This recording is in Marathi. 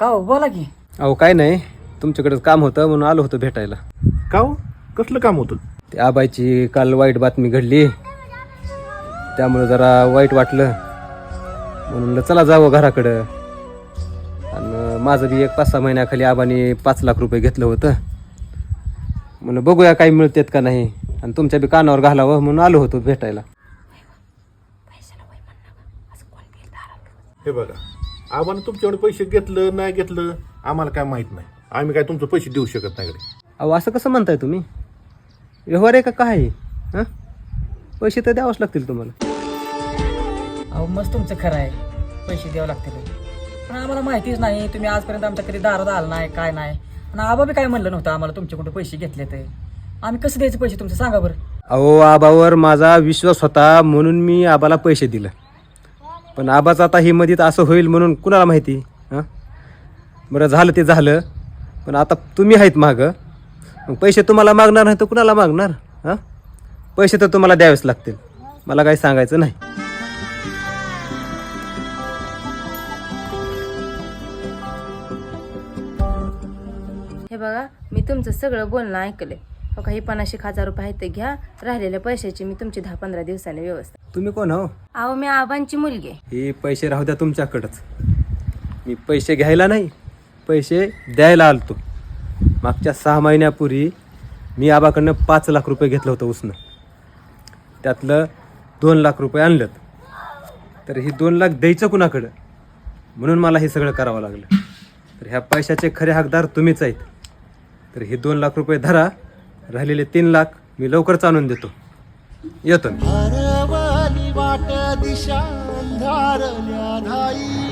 का हो? बोला की. अहो काय नाही. तुमच्याकडे काम होतं म्हणून आलो होतो भेटायला. का हो? कसलं काम होतं? ते आबाईची काल वाईट बातमी घडली. त्यामुळे जरा वाईट वाटलं. म्हणून म्हणलं चला जावं घराकडं. आणि माझं बी एक पाच सहा महिन्याखाली आबाने पाच लाख रुपये घेतलं होतं. म्हणलं बघूया काही मिळतेत का नाही. आणि तुमच्या बी कानावर घालावं म्हणून आलो होतो भेटायला. हे बघा. आपण तुमच्याकडे पैसे घेतलं नाही घेतलं आम्हाला काय माहीत नाही. आम्ही काय तुमचे पैसे देऊ शकत नाही कडे अहो असं कसं म्हणताय तुम्ही? व्यवहार आहे का काय आहे? हं? पैसे तर द्यावंच लागतील तुम्हाला. अहो मस्त तुमचं खरं आहे. पैसे द्यावं लागतील. पण आम्हाला माहितीच नाही तुम्ही आजपर्यंत आमच्या कधी दारात आला नाही काय नाही. आणि आबा बी काय म्हणलं नव्हतं आम्हाला तुमच्याकडून पैसे घेतले ते. आम्ही कसं द्यायचे पैसे तुमचे सांगा बरं. अहो आबावर माझा विश्वास होता म्हणून मी आबाला पैसे दिलं. पण आबाचं आता ही मधीत असं होईल म्हणून कुणाला माहिती? हां? बरं झालं ते झालं. पण आता तुम्ही आहेत मागं. मग पैसे तुम्हाला मागणार नाही तर कुणाला मागणार? हां? पैसे तर तुम्हाला द्यावेच लागतील. मला काही सांगायचं नाही. हे बघा मी तुमचं सगळं बोलणं ऐकलंय. हो काही पन्नास एक हजार रुपये आहेत ते घ्या. राहिलेल्या पैशाची मी तुमची दहा पंधरा दिवसांनी व्यवस्था तुम्ही कोण हो? अहो मी आबांची मुलगी. आहे. हे पैसे राहू द्या तुमच्याकडंच. मी पैसे घ्यायला नाही पैसे द्यायला आलतो. मागच्या सहा महिन्यापूर्वी मी आबाकडनं पाच लाख रुपये घेतलं होतं उसनं. त्यातलं दोन लाख रुपये आणलं तर ही दोन लाख द्यायचं कुणाकडं? म्हणून मला हे सगळं करावं लागलं. तर ह्या पैशाचे खरे हकदार तुम्हीच आहेत. तर हे दोन लाख रुपये धरा राहिलेले तीन लाख मी लवकरच आणून देतो. येतो मी. वाट दिशा अंधारल्या धाई.